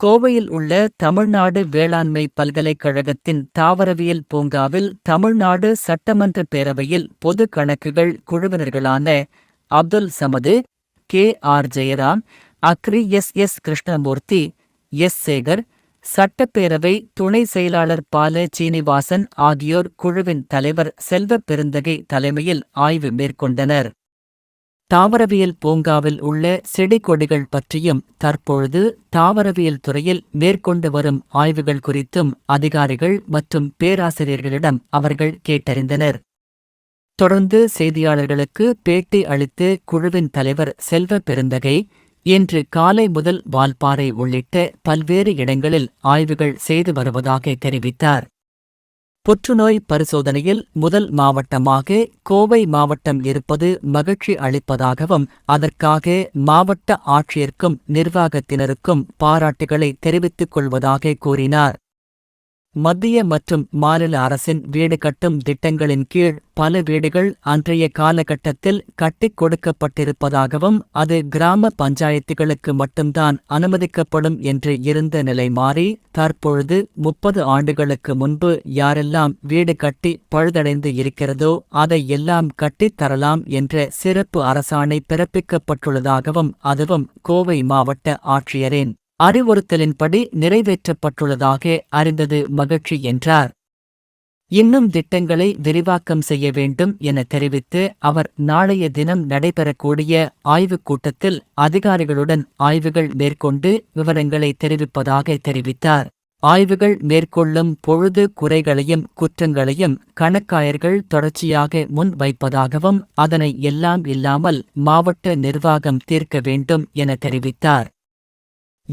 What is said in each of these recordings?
கோவையில் உள்ள தமிழ்நாடு வேளாண்மை பல்கலைக்கழகத்தின் தாவரவியல் பூங்காவில் தமிழ்நாடு சட்டமன்ற பேரவையில் பொது கணக்குகள் குழுவினர்களான Abdul Samad K. R. Jayaram Agri S. S. Krishnamurthy S. Sekar சட்டப்பேரவை துணை செயலாளர் பால சீனிவாசன் ஆகியோர் குழுவின் தலைவர் செல்வ பெருந்தகை தலைமையில் ஆய்வு மேற்கொண்டனர். தாவரவியல் பூங்காவில் உள்ள செடி கொடிகள் பற்றியும் தற்பொழுது தாவரவியல் துறையில் மேற்கொண்டு வரும் ஆய்வுகள் குறித்தும் அதிகாரிகள் மற்றும் பேராசிரியர்களிடம் அவர்கள் கேட்டறிந்தனர். தொடர்ந்து செய்தியாளர்களுக்கு பேட்டி அளித்து குழுவின் தலைவர் செல்வ பெருந்தகை இன்று காலை முதல் வால்பாறை உள்ளிட்ட பல்வேறு இடங்களில் ஆய்வுகள் செய்து வருவதாக தெரிவித்தார். புற்றுநோய் பரிசோதனையில் முதல் மாவட்டமாக கோவை மாவட்டம் இருப்பது மகிழ்ச்சி அளிப்பதாகவும் அதற்காக மாவட்ட ஆட்சியருக்கும் நிர்வாகத்தினருக்கும் பாராட்டுகளை தெரிவித்துக் கொள்வதாக கூறினார். மத்திய மற்றும் மாநில அரசின் வீடு கட்டும் திட்டங்களின் கீழ் பல வீடுகள் அன்றைய காலகட்டத்தில் கட்டிக் கொடுக்கப்பட்டிருப்பதாகவும் அது கிராம பஞ்சாயத்துகளுக்கு மட்டும்தான் அனுமதிக்கப்படும் என்று இருந்த நிலை மாறி தற்பொழுது முப்பது ஆண்டுகளுக்கு முன்பு யாரெல்லாம் வீடு கட்டி பழுதடைந்து இருக்கிறதோ அதை எல்லாம் கட்டித் தரலாம் என்ற சிறப்பு அரசாணை பிறப்பிக்கப்பட்டுள்ளதாகவும் அதுவும் கோவை மாவட்ட ஆட்சியரின் அறிவுறுத்தலின்படி நிறைவேற்றப்பட்டுள்ளதாக அறிந்தது மகிழ்ச்சி என்றார். இன்னும் திட்டங்களை விரிவாக்கம் செய்ய வேண்டும் என தெரிவித்து அவர் நாளைய தினம் நடைபெறக்கூடிய ஆய்வுக் கூட்டத்தில் அதிகாரிகளுடன் ஆய்வுகள் மேற்கொண்டு விவரங்களை தெரிவிப்பதாக தெரிவித்தார். ஆய்வுகள் மேற்கொள்ளும் பொழுது குறைகளையும் குற்றங்களையும் கணக்காயர்கள் தொடர்ச்சியாக முன் வைப்பதாகவும் அதனை எல்லாம் இல்லாமல் மாவட்ட நிர்வாகம் தீர்க்க வேண்டும் என தெரிவித்தார்.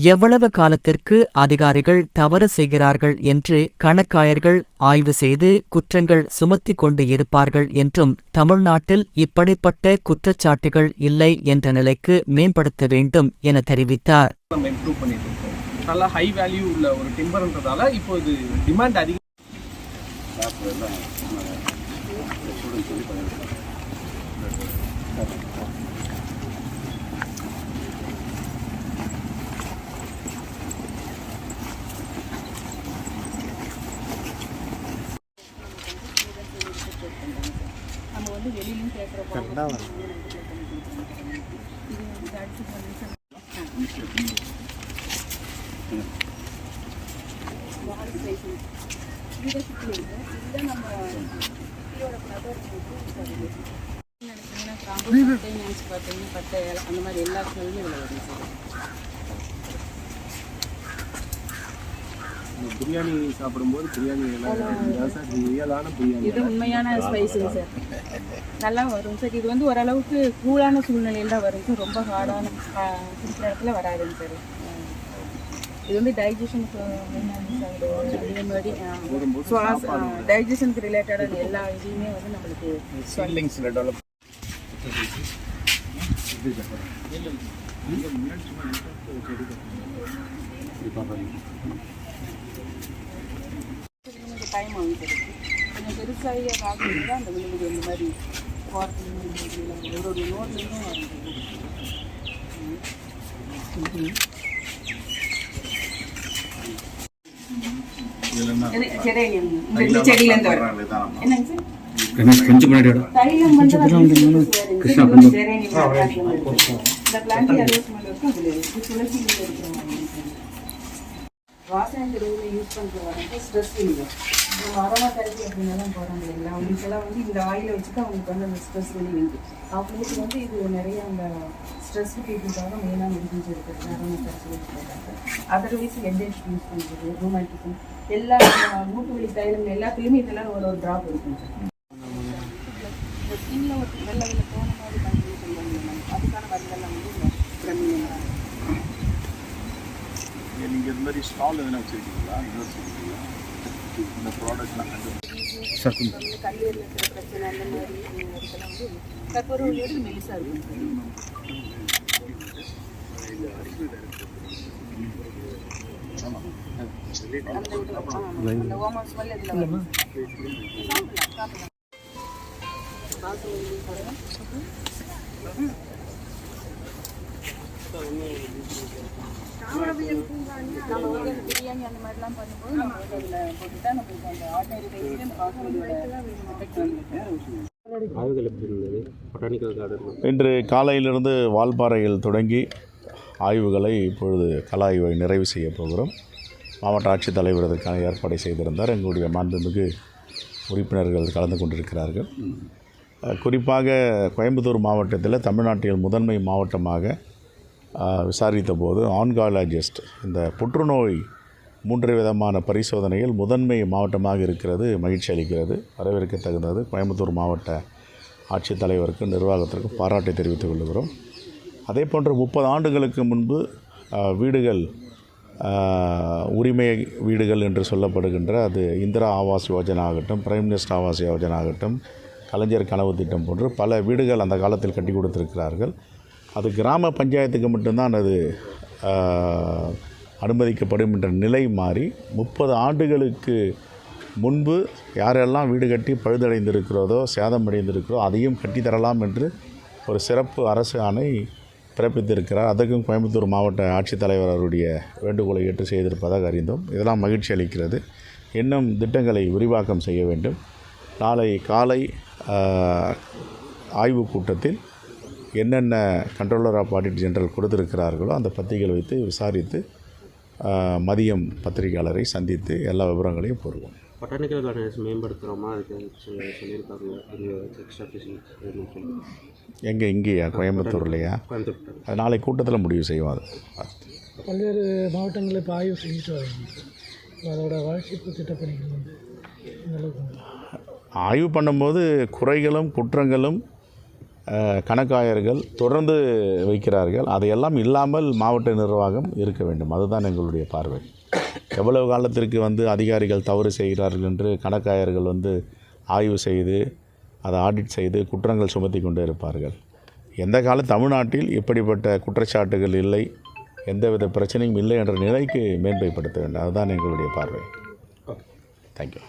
எவ்வளவு காலத்திற்கு அதிகாரிகள் தவறு செய்கிறார்கள் என்று கணக்காயர்கள் ஆய்வு செய்து குற்றங்கள் சுமத்திக் கொண்டு இருப்பார்கள் என்றும் தமிழ்நாட்டில் இப்படிப்பட்ட குற்றச்சாட்டுகள் இல்லை என்ற நிலைக்கு மேம்படுத்த வேண்டும் என தெரிவித்தார். நல்லா ஹை வேல்யூ உள்ள ஒரு டிம்பர்ன்றதால இப்போ இது டிமாண்ட் அதிகம் நம்ம கேட்குறோம் நினச்சி பார்த்தீங்கன்னா பட்டை அந்த மாதிரி எல்லா ஸ்மெல்லுமே இதில் வரும் சார் பிரியாணி சாப்பிடும்போது பிரியாணி ரியலான பிரியாணி இது உண்மையான ஸ்பைஸுங்க சார் நல்லா வரும் சார் இது வந்து ஓரளவுக்கு கூலான சூழ்நிலையில் தான் வரும் சார் ரொம்ப ஹார்டான இருக்கிற இடத்துல வராதுங்க சார் இது வந்து டைஜஷனுக்கு டைஜஷனுக்கு ரிலேட்டடான எல்லா இதையுமே வந்து நம்மளுக்கு டெவலப் கொஞ்சம் டைம் ஆகும் கொஞ்சம் பெருசாகி ஆகும்போது தான் அந்த விழுது இந்த மாதிரி ஒரு ஒரு நோட்லேருந்தும் கிருஷ்ணா இந்த இருக்கும் துளசி வாசனை தெருவில் யூஸ் பண்ணுறவங்க ஸ்ட்ரெஸ் இல்லை. நம்ம அரோமா தெரப்பி அப்படின்னலாம் போகிறாங்க இல்லைங்களா? அவங்களுக்கெல்லாம் வந்து இந்த ஆயிலை வச்சுட்டு அவங்களுக்கு வந்து அந்த ஸ்ட்ரெஸ் வெளியுது அவங்களுக்கு வந்து இது நிறைய அந்த ஸ்ட்ரெஸ் கேட்டுக்காக மெயினாக மெடிசன்ஸ் இருக்கிறது. அரோமா தெரப்பி பண்ணுறாங்க அதர்வைஸ் ஹெட்ஏக் யூஸ் பண்ணுறது ரூமாட்டிக்கும் எல்லா மூட்டு வலி தைலம் எல்லாத்துலேயுமே இதெல்லாம் ஒரு ஒரு ட்ராப் இருக்கும். சார் ஸ்கின்ல ஒரு நல்ல மாதிரி ஸ்டால் எதனா வச்சுருக்கீங்களா? வச்சுருக்கீங்களா? இந்த ப்ராடக்ட்லாம் கண்டு சார் கல்லீரல் இருக்கிற பிரச்சனை அந்த மாதிரி இதுக்கெல்லாம் வந்து கற்பூரவழியோடு மெலிசா இருக்கும். அந்த இது, ஆ, அந்த ஓமம் ஸ்மெல் இதில் வரும். சாப்பிடலாம் சாப்பிடலாம். நம்ம வந்து அந்த பிரியாணி அந்த மாதிரிலாம் பண்ணும்போது நம்ம வந்து அதில் போட்டுட்டா நம்மளுக்கு அந்த ஆர்டினரி ரைஸ்லேயே அந்த பாஸ்மதியோட எஃபெக்ட் வந்துருக்கு ஆய்வுகள் எப்படி இருந்தது? பொட்டானிக்கல் கார்டன் இன்று காலையிலிருந்து வால்பாறையில் தொடங்கி ஆய்வுகளை இப்பொழுது கல ஆய்வை நிறைவு செய்ய போகிறோம். மாவட்ட ஆட்சித்தலைவர் இதற்கான ஏற்பாடை செய்திருந்தார். எங்களுடைய மாண்புமிகு உறுப்பினர்கள் கலந்து கொண்டிருக்கிறார்கள். குறிப்பாக கோயம்புத்தூர் மாவட்டத்தில் தமிழ்நாட்டில் முதன்மை மாவட்டமாக விசாரித்த போது ஆன்காலஜிஸ்ட் இந்த புற்றுநோய் மூன்று விதமான பரிசோதனையில் முதன்மை மாவட்டமாக இருக்கிறது மகிழ்ச்சி அளிக்கிறது வரவேற்க தகுந்தது கோயம்புத்தூர் மாவட்ட ஆட்சித்தலைவருக்கும் நிர்வாகத்திற்கும் பாராட்டை தெரிவித்துக் கொள்கிறோம். அதே போன்று முப்பது ஆண்டுகளுக்கு முன்பு வீடுகள் உரிமை வீடுகள் என்று சொல்லப்படுகின்ற அது இந்திரா ஆவாஸ் யோஜனா ஆகட்டும் பிரைம் மினிஸ்டர் ஆவாஸ் யோஜனா ஆகட்டும் கலைஞர் கனவு திட்டம் போன்று பல வீடுகள் அந்த காலத்தில் கட்டி கொடுத்திருக்கிறார்கள். அது கிராம பஞ்சாயத்துக்கு மட்டும்தான் அது அனுமதிக்கப்படும் என்ற நிலை மாறி முப்பது ஆண்டுகளுக்கு முன்பு யாரெல்லாம் வீடு கட்டி பழுதடைந்திருக்கிறதோ சேதமடைந்திருக்கிறதோ அதையும் கட்டித்தரலாம் என்று ஒரு சிறப்பு அரசு ஆணை பிறப்பித்திருக்கிறார். அதற்கும் கோயம்புத்தூர் மாவட்ட ஆட்சித்தலைவர் அவருடைய வேண்டுகோளை ஏற்று செய்திருப்பதாக அறிந்தோம். இதெல்லாம் மகிழ்ச்சி அளிக்கிறது. இன்னும் திட்டங்களை விரிவாக்கம் செய்ய வேண்டும். நாளை காலை ஆய்வுக் கூட்டத்தில் என்னென்ன கண்ட்ரோலர் ஆஃப் ஆடிட் ஜெனரல் கொடுத்திருக்கிறார்களோ அந்த பத்திரிகைகள் வைத்து விசாரித்து மதியம் பத்திரிகையாளரை சந்தித்து எல்லா விவரங்களையும் கூறுவோம் பொட்டானிக்கல் கார்டன்ஸ் மேம்படுத்துகிறோமா அதுக்கு எங்கே இங்கேயா? கோயம்புத்தூர்லையா? கோயம்புத்தூர். அது நாளை கூட்டத்தில் முடிவு செய்வோம் அது. பல்வேறு மாவட்டங்களில் இப்போ ஆய்வு செஞ்சுட்டு இப்போ அதோட வளர்ச்சிப்பு திட்டப்பணிகள் வந்து ஆய்வு பண்ணும்போது குறைகளும் குற்றங்களும் கணக்காயர்கள் தொடர்ந்து வைக்கிறார்கள். அதையெல்லாம் இல்லாமல் மாவட்ட நிர்வாகம் இருக்க வேண்டும். அதுதான் எங்களுடைய பார்வை. எவ்வளவு காலத்திற்கு வந்து அதிகாரிகள் தவறு செய்கிறார்கள் என்று கணக்காயர்கள் வந்து ஆய்வு செய்து அதை ஆடிட் செய்து குற்றங்கள் சுமத்தி கொண்டே இருப்பார்கள். எந்த கால தமிழ்நாட்டில் இப்படிப்பட்ட குற்றச்சாட்டுகள் இல்லை எந்தவித பிரச்சனையும் இல்லை என்ற நிலைக்கு மேன்மைப்படுத்த வேண்டும். அதுதான் எங்களுடைய பார்வை. தேங்க்யூ